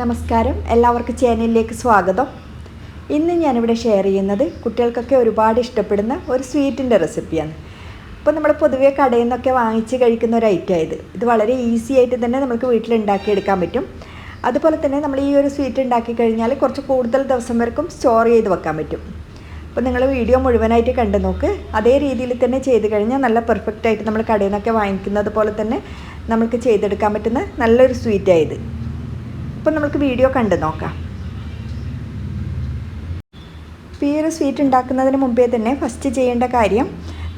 നമസ്കാരം. എല്ലാവർക്കും ചാനലിലേക്ക് സ്വാഗതം. ഇന്ന് ഞാനിവിടെ ഷെയർ ചെയ്യുന്നത് കുട്ടികൾക്കൊക്കെ ഒരുപാട് ഇഷ്ടപ്പെടുന്ന ഒരു സ്വീറ്റിന്റെ റെസിപ്പിയാണ്. ഇപ്പോൾ നമ്മൾ പൊതുവേ കടയിൽ നിന്നൊക്കെ വാങ്ങിച്ച് കഴിക്കുന്ന ഒരു ഐറ്റം ഇത് ഇത് വളരെ ഈസി ആയിട്ട് തന്നെ നമുക്ക് വീട്ടിൽ ഉണ്ടാക്കിയെടുക്കാൻ പറ്റും. അതുപോലെ തന്നെ നമ്മൾ ഈ ഒരു സ്വീറ്റ് ഉണ്ടാക്കി കഴിഞ്ഞാൽ കുറച്ച് കൂടുതൽ ദിവസം വരെക്കും സ്റ്റോർ ചെയ്ത് വെക്കാൻ പറ്റും. അപ്പോൾ നിങ്ങൾ വീഡിയോ മുഴുവനായിട്ട് കണ്ടു നോക്ക്. അതേ രീതിയിൽ തന്നെ ചെയ്ത് കഴിഞ്ഞാൽ നല്ല പെർഫെക്റ്റ് ആയിട്ട് നമ്മൾ കടയിൽ നിന്നൊക്കെ വാങ്ങിക്കുന്നത് പോലെ തന്നെ നമുക്ക് ചെയ്തെടുക്കാൻ പറ്റുന്ന നല്ലൊരു സ്വീറ്റായത്. അപ്പോൾ നമുക്ക് വീഡിയോ കണ്ടു നോക്കാം. ഈ ഒരു സ്വീറ്റ് ഉണ്ടാക്കുന്നതിന് മുമ്പേ തന്നെ ഫസ്റ്റ് ചെയ്യേണ്ട കാര്യം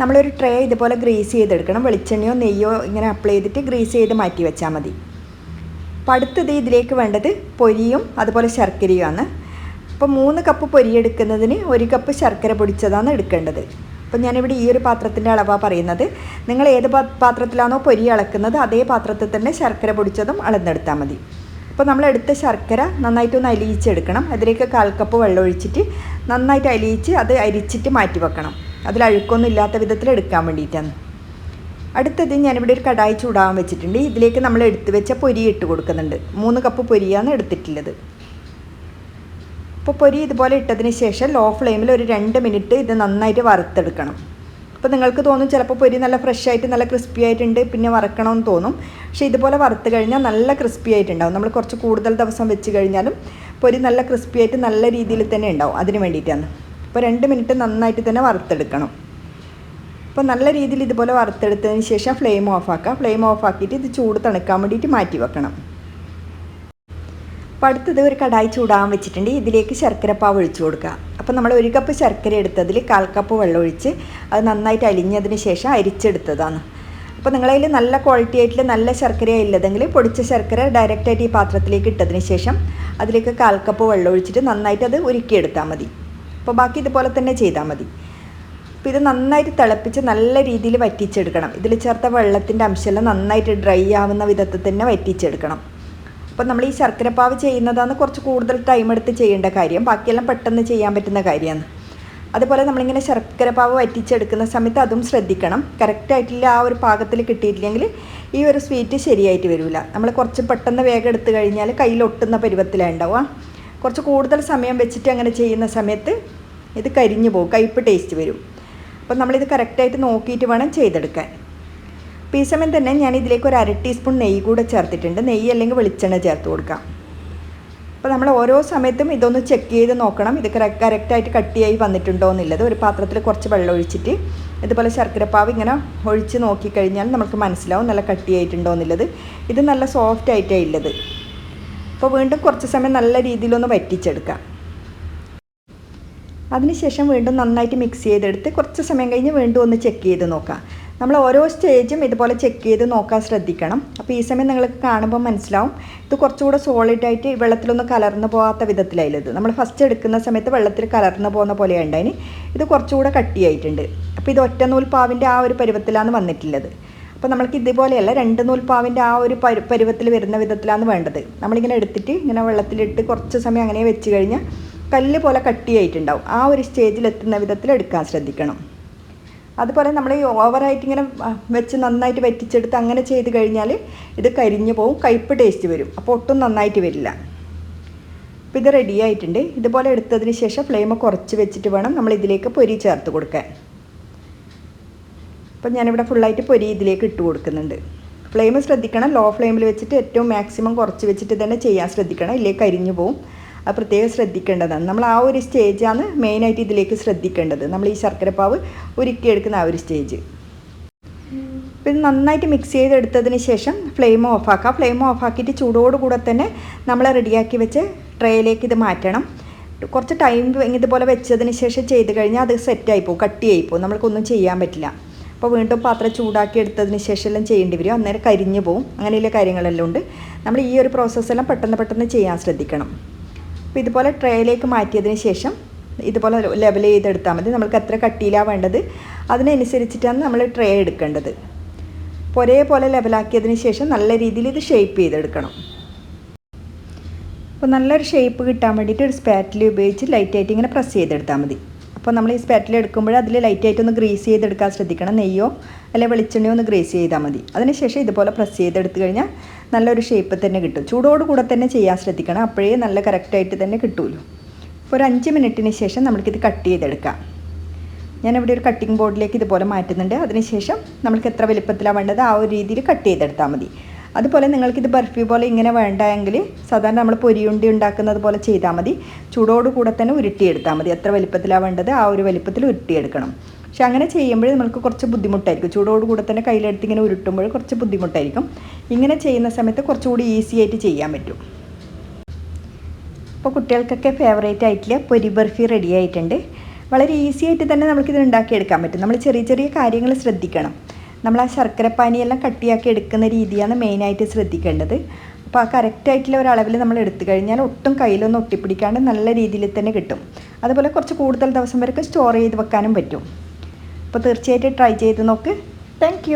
നമ്മളൊരു ട്രേ ഇതുപോലെ ഗ്രീസ് ചെയ്തെടുക്കണം. വെളിച്ചെണ്ണയോ നെയ്യോ ഇങ്ങനെ അപ്ലൈ ചെയ്തിട്ട് ഗ്രീസ് ചെയ്ത് മാറ്റി വെച്ചാൽ മതി. അപ്പോൾ അടുത്തത് ഇതിലേക്ക് വേണ്ടത് പൊരിയും അതുപോലെ ശർക്കരയുമാണ്. അപ്പോൾ മൂന്ന് കപ്പ് പൊരി എടുക്കുന്നതിന് ഒരു കപ്പ് ശർക്കര പൊടിച്ചതാണ് എടുക്കേണ്ടത്. അപ്പോൾ ഞാനിവിടെ ഈ ഒരു പാത്രത്തിന്റെ അളവാണ് പറയുന്നത്. നിങ്ങൾ ഏത് പാത്രത്തിലാണോ പൊരി അളക്കുന്നത് അതേ പാത്രത്തിൽ തന്നെ ശർക്കര പൊടിച്ചതും അളന്നെടുത്താൽ മതി. അപ്പോൾ നമ്മൾ എടുത്ത ശർക്കര നന്നായിട്ടൊന്ന് അലിയിച്ചെടുക്കണം. അതിലേക്ക് കാൽ കപ്പ് വെള്ളം ഒഴിച്ചിട്ട് നന്നായിട്ട് അലിയിച്ച് അത് അരിച്ചിട്ട് മാറ്റി വെക്കണം. അതിൽ അഴുക്കൊന്നും ഇല്ലാത്ത വിധത്തിൽ എടുക്കാൻ വേണ്ടിയിട്ടാണ്. അടുത്തത് ഞാനിവിടെ ഒരു കടായി ചൂടാൻ വെച്ചിട്ടുണ്ട്. ഇതിലേക്ക് നമ്മൾ എടുത്തു വെച്ച പൊരി ഇട്ട് കൊടുക്കുന്നുണ്ട്. മൂന്ന് കപ്പ് പൊരിയാണ് എടുത്തിട്ടുള്ളത്. ഇപ്പോൾ പൊരി ഇതുപോലെ ഇട്ടതിന് ശേഷം ലോ ഫ്ലെയിമിൽ ഒരു രണ്ട് മിനിറ്റ് ഇത് നന്നായിട്ട് വറുത്തെടുക്കണം. അപ്പോൾ നിങ്ങൾക്ക് തോന്നും ചിലപ്പോൾ പൊരി നല്ല ഫ്രഷ് ആയിട്ട് നല്ല ക്രിസ്പി ആയിട്ടുണ്ട് പിന്നെ വറക്കണമെന്ന് തോന്നും. പക്ഷേ ഇതുപോലെ വറുത്ത് കഴിഞ്ഞാൽ നല്ല ക്രിസ്പി ആയിട്ടുണ്ടാവും. നമ്മൾ കുറച്ച് കൂടുതൽ ദിവസം വെച്ച് കഴിഞ്ഞാലും പൊരി നല്ല ക്രിസ്പി ആയിട്ട് നല്ല രീതിയിൽ തന്നെ ഉണ്ടാവും. അതിന് വേണ്ടിയിട്ടാണ്. അപ്പോൾ രണ്ട് മിനിറ്റ് നന്നായിട്ട് തന്നെ വറുത്തെടുക്കണം. അപ്പോൾ നല്ല രീതിയിൽ ഇതുപോലെ വറുത്തെടുത്തതിന് ശേഷം ഫ്ലെയിം ഓഫ് ആക്കുക ഫ്ലെയിം ഓഫ് ആക്കിയിട്ട് ഇത് ചൂട് തണുക്കാൻ വേണ്ടിയിട്ട് മാറ്റി വെക്കണം. അപ്പോൾ അടുത്തത് ഒരു കടായി ചൂടാൻ വെച്ചിട്ടുണ്ട്. ഇതിലേക്ക് ശർക്കരപ്പാവ് ഒഴിച്ചു കൊടുക്കുക. അപ്പോൾ നമ്മൾ ഒരു കപ്പ് ശർക്കര എടുത്തതിൽ കാൽ കപ്പ് വെള്ളം ഒഴിച്ച് അത് നന്നായിട്ട് അലിഞ്ഞതിന് ശേഷം അരിച്ചെടുത്തതാണ്. അപ്പോൾ നിങ്ങളതിൽ നല്ല ക്വാളിറ്റി ആയിട്ടുള്ള നല്ല ശർക്കര ഇല്ലതെങ്കിൽ പൊടിച്ച ശർക്കര ഡയറക്റ്റായിട്ട് ഈ പാത്രത്തിലേക്ക് ഇട്ടതിന് ശേഷം അതിലേക്ക് കാൽ കപ്പ് വെള്ളം ഒഴിച്ചിട്ട് നന്നായിട്ട് അത് ഉരുക്കിയെടുത്താൽ മതി. അപ്പോൾ ബാക്കി ഇതുപോലെ തന്നെ ചെയ്താൽ മതി. അപ്പോൾ ഇത് നന്നായിട്ട് തിളപ്പിച്ച് നല്ല രീതിയിൽ വറ്റിച്ചെടുക്കണം. ഇതിൽ ചേർത്ത വെള്ളത്തിന്റെ അംശമെല്ലാം നന്നായിട്ട് ഡ്രൈ ആവുന്ന വിധത്തിൽ തന്നെ വറ്റിച്ചെടുക്കണം. അപ്പോൾ നമ്മൾ ഈ ശർക്കരപ്പാവ് ചെയ്യുന്നതാണ് കുറച്ച് കൂടുതൽ ടൈം എടുത്ത് ചെയ്യേണ്ട കാര്യം. ബാക്കിയെല്ലാം പെട്ടെന്ന് ചെയ്യാൻ പറ്റുന്ന കാര്യമാണ്. അതുപോലെ നമ്മളിങ്ങനെ ശർക്കരപ്പാവ് വറ്റിച്ചെടുക്കുന്ന സമയത്ത് അതും ശ്രദ്ധിക്കണം. കറക്റ്റായിട്ടില്ല ആ ഒരു പാകത്തിൽ കിട്ടിയിട്ടില്ലെങ്കിൽ ഈ ഒരു സ്വീറ്റ് ശരിയായിട്ട് വരില്ല നമ്മൾ കുറച്ച് പെട്ടെന്ന് വേഗം എടുത്തു കഴിഞ്ഞാൽ കയ്യിലൊട്ടുന്ന പരുവത്തിലാണ് ഉണ്ടാവുക. കുറച്ച് കൂടുതൽ സമയം വെച്ചിട്ട് അങ്ങനെ ചെയ്യുന്ന സമയത്ത് ഇത് കരിഞ്ഞു പോകും കയ്പ്പ് ടേസ്റ്റ് വരും. അപ്പം നമ്മളിത് കറക്റ്റായിട്ട് നോക്കിയിട്ട് വേണം ചെയ്തെടുക്കാൻ. സമയം തന്നെ ഞാൻ ഇതിലേക്ക് ഒരു അര ടീസ്പൂൺ നെയ്യ് കൂടെ ചേർത്തിട്ടുണ്ട്. നെയ്യ് അല്ലെങ്കിൽ വെളിച്ചെണ്ണ ചേർത്ത് കൊടുക്കാം. അപ്പോൾ നമ്മൾ ഓരോ സമയത്തും ഇതൊന്ന് ചെക്ക് ചെയ്ത് നോക്കണം. ഇത് കറക്റ്റായിട്ട് കട്ടിയായി വന്നിട്ടുണ്ടോ എന്നുള്ളത്. ഒരു പാത്രത്തിൽ കുറച്ച് വെള്ളം ഒഴിച്ചിട്ട് ഇതുപോലെ ശർക്കരപ്പാവ് ഇങ്ങനെ ഒഴിച്ച് നോക്കിക്കഴിഞ്ഞാൽ നമുക്ക് മനസ്സിലാവും നല്ല കട്ടിയായിട്ടുണ്ടോ എന്നുള്ളത്. ഇത് നല്ല സോഫ്റ്റ് ആയിട്ടാണ് ഉള്ളത്. അപ്പോൾ വീണ്ടും കുറച്ച് സമയം നല്ല രീതിയിലൊന്ന് വറ്റിച്ചെടുക്കാം. അതിനുശേഷം വീണ്ടും നന്നായിട്ട് മിക്സ് ചെയ്തെടുത്ത് കുറച്ച് സമയം കഴിഞ്ഞ് വീണ്ടും ഒന്ന് ചെക്ക് ചെയ്ത് നോക്കാം. നമ്മൾ ഓരോ സ്റ്റേജും ഇതുപോലെ ചെക്ക് ചെയ്ത് നോക്കാൻ ശ്രദ്ധിക്കണം. അപ്പോൾ ഈ സമയം നിങ്ങൾക്ക് കാണുമ്പോൾ മനസ്സിലാവും. ഇത് കുറച്ചുകൂടെ സോളിഡായിട്ട് വെള്ളത്തിലൊന്നും കലർന്നു പോകാത്ത വിധത്തിലായില്ലത് നമ്മൾ ഫസ്റ്റ് എടുക്കുന്ന സമയത്ത് വെള്ളത്തിൽ കലർന്നു പോകുന്ന പോലെ ഉണ്ടായിന് ഇത് കുറച്ചുകൂടെ കട്ടിയായിട്ടുണ്ട്. അപ്പോൾ ഇത് ഒറ്റ നൂൽപ്പാവിന്റെ ആ ഒരു പരുവത്തിലാണ് വന്നിട്ടുള്ളത്. അപ്പോൾ നമ്മൾക്ക് ഇതുപോലെയല്ല രണ്ട് നൂൽപ്പാവിന്റെ ആ ഒരു പരു പരുവത്തിൽ വരുന്ന വിധത്തിലാണ് വേണ്ടത്. നമ്മളിങ്ങനെ എടുത്തിട്ട് ഇങ്ങനെ വെള്ളത്തിലിട്ട് കുറച്ച് സമയം അങ്ങനെ വെച്ച് കഴിഞ്ഞാൽ കല്ല് പോലെ കട്ടിയായിട്ടുണ്ടാവും. ആ ഒരു സ്റ്റേജിൽ എത്തുന്ന വിധത്തിൽ എടുക്കാൻ ശ്രദ്ധിക്കണം. അതുപോലെ നമ്മൾ ഈ ഓവറായിട്ട് ഇങ്ങനെ വെച്ച് നന്നായിട്ട് വറ്റിച്ചെടുത്ത് അങ്ങനെ ചെയ്ത് കഴിഞ്ഞാൽ ഇത് കരിഞ്ഞു പോവും കയ്പ്പ് ടേസ്റ്റ് വരും. അപ്പോൾ ഒട്ടും നന്നായിട്ട് വരില്ല. അപ്പോൾ ഇത് റെഡി ആയിട്ടുണ്ട്. ഇതുപോലെ എടുത്തതിന് ശേഷം ഫ്ലെയിം കുറച്ച് വെച്ചിട്ട് വേണം നമ്മൾ ഇതിലേക്ക് പൊരി ചേർത്ത് കൊടുക്കാൻ. അപ്പോൾ ഞാനിവിടെ ഫുള്ളായിട്ട് പൊരി ഇതിലേക്ക് ഇട്ട് കൊടുക്കുന്നുണ്ട്. ഫ്ലെയിം ശ്രദ്ധിക്കണം. ലോ ഫ്ലെയിമിൽ വെച്ചിട്ട് ഏറ്റവും മാക്സിമം കുറച്ച് വെച്ചിട്ട് തന്നെ ചെയ്യാൻ ശ്രദ്ധിക്കണം. ഇല്ലേ കരിഞ്ഞു പോവും. അത് പ്രത്യേകം ശ്രദ്ധിക്കേണ്ടതാണ്. നമ്മൾ ആ ഒരു സ്റ്റേജാണ് മെയിനായിട്ട് ഇതിലേക്ക് ശ്രദ്ധിക്കേണ്ടത്. നമ്മൾ ഈ ശർക്കരപ്പാവ് ഉരുക്കിയെടുക്കുന്ന ആ ഒരു സ്റ്റേജ് പിന്നെ നന്നായിട്ട് മിക്സ് ചെയ്തെടുത്തതിന് ശേഷം ഫ്ലെയിം ഓഫാക്കാം ഫ്ലെയിം ഓഫാക്കിയിട്ട് ചൂടോടുകൂടെ തന്നെ നമ്മൾ റെഡിയാക്കി വെച്ച് ട്രേയിലേക്ക് ഇത് മാറ്റണം. കുറച്ച് ടൈം ഇതുപോലെ വെച്ചതിന് ശേഷം ചെയ്ത് കഴിഞ്ഞാൽ അത് സെറ്റായി പോകും കട്ടിയായി പോകും. നമ്മൾക്കൊന്നും ചെയ്യാൻ പറ്റില്ല. അപ്പോൾ വീണ്ടും പാത്രം ചൂടാക്കി എടുത്തതിന് ശേഷം എല്ലാം ചെയ്യേണ്ടി വരും. അന്നേരം കരിഞ്ഞു പോകും. അങ്ങനെയുള്ള കാര്യങ്ങളെല്ലാം ഉണ്ട്. നമ്മൾ ഈ ഒരു പ്രോസസ്സെല്ലാം പെട്ടെന്ന് പെട്ടെന്ന് ചെയ്യാൻ ശ്രദ്ധിക്കണം. അപ്പോൾ ഇതുപോലെ ട്രേയിലേക്ക് മാറ്റിയതിന് ശേഷം ഇതുപോലെ ലെവൽ ചെയ്തെടുത്താൽ മതി. നമ്മൾക്ക് എത്ര കട്ടിയിലാണ് വേണ്ടത്. അതിനനുസരിച്ചിട്ടാണ് നമ്മൾ ട്രേ എടുക്കേണ്ടത്. ഒരേപോലെ ലെവലാക്കിയതിന് ശേഷം നല്ല രീതിയിൽ ഇത് ഷേപ്പ് ചെയ്തെടുക്കണം. അപ്പോൾ നല്ലൊരു ഷേപ്പ് കിട്ടാൻ വേണ്ടിയിട്ട് ഒരു സ്പാറ്റിൽ ഉപയോഗിച്ച് ലൈറ്റായിട്ട് ഇങ്ങനെ പ്രസ് ചെയ്തെടുത്താൽ മതി. അപ്പോൾ നമ്മൾ ഈ സ്പാറ്റിൽ എടുക്കുമ്പോൾ അതിൽ ലൈറ്റായിട്ട് ഒന്ന് ഗ്രീസ് ചെയ്തെടുക്കാൻ ശ്രദ്ധിക്കണം. നെയ്യോ അല്ലെങ്കിൽ വെളിച്ചെണ്ണയോ ഒന്ന് ഗ്രീസ് ചെയ്താൽ മതി. അതിനുശേഷം ഇതുപോലെ പ്രസ് ചെയ്തെടുത്ത് കഴിഞ്ഞാൽ നല്ലൊരു ഷേപ്പ് തന്നെ കിട്ടും. ചൂടോട് കൂടെ തന്നെ ചെയ്യാൻ ശ്രദ്ധിക്കണം. അപ്പോഴേ നല്ല കറക്റ്റായിട്ട് തന്നെ കിട്ടുമല്ലോ അപ്പോൾ ഒരു അഞ്ച് മിനിറ്റിന് ശേഷം നമുക്കിത് കട്ട് ചെയ്തെടുക്കാം. ഞാനിവിടെ ഒരു കട്ടിംഗ് ബോർഡിലേക്ക് ഇതുപോലെ മാറ്റുന്നുണ്ട്. അതിനുശേഷം നമുക്ക് എത്ര വലുപ്പത്തിലാണ് വേണ്ടത് ആ ഒരു രീതിയിൽ കട്ട് ചെയ്തെടുത്താൽ മതി. അതുപോലെ നിങ്ങൾക്കിത് ബർഫി പോലെ ഇങ്ങനെ വേണ്ടെങ്കിൽ സാധാരണ നമ്മൾ പൊരിയുണ്ടി ഉണ്ടാക്കുന്നത് പോലെ ചെയ്താൽ മതി. ചൂടോട് കൂടെ തന്നെ ഉരുട്ടിയെടുത്താൽ മതി. എത്ര വലിപ്പത്തിലാണ് വേണ്ടത് ആ ഒരു വലിപ്പത്തിൽ ഉരുട്ടിയെടുക്കണം. പക്ഷെ അങ്ങനെ ചെയ്യുമ്പോൾ നമുക്ക് കുറച്ച് ബുദ്ധിമുട്ടായിരിക്കും. ചൂടോട് കൂടെ തന്നെ കയ്യിലെടുത്ത് ഇങ്ങനെ ഉരുട്ടുമ്പോൾ കുറച്ച് ബുദ്ധിമുട്ടായിരിക്കും. ഇങ്ങനെ ചെയ്യുന്ന സമയത്ത് കുറച്ചുകൂടി ഈസി ആയിട്ട് ചെയ്യാൻ പറ്റും. അപ്പോൾ കുട്ടികൾക്കൊക്കെ ഫേവറേറ്റ് ആയിട്ടുള്ള പൊരി ബർഫി റെഡി ആയിട്ടുണ്ട്. വളരെ ഈസി ആയിട്ട് തന്നെ നമുക്കിത് ഉണ്ടാക്കിയെടുക്കാൻ പറ്റും. നമ്മൾ ചെറിയ ചെറിയ കാര്യങ്ങൾ ശ്രദ്ധിക്കണം. നമ്മൾ ആ ശർക്കരപ്പാനിയെല്ലാം കട്ടിയാക്കി എടുക്കുന്ന രീതിയാണ് മെയിനായിട്ട് ശ്രദ്ധിക്കേണ്ടത്. അപ്പോൾ ആ കറക്റ്റായിട്ടുള്ള ഒരളവിൽ നമ്മൾ എടുത്തു കഴിഞ്ഞാൽ ഒട്ടും കയ്യിലൊന്നും ഒട്ടിപ്പിടിക്കാണ്ട് നല്ല രീതിയിൽ തന്നെ കിട്ടും. അതുപോലെ കുറച്ച് കൂടുതൽ ദിവസം വരെയൊക്കെ സ്റ്റോർ ചെയ്ത് വെക്കാനും പറ്റും. അപ്പോൾ തീർച്ചയായിട്ടും ട്രൈ ചെയ്ത് നോക്ക്. താങ്ക്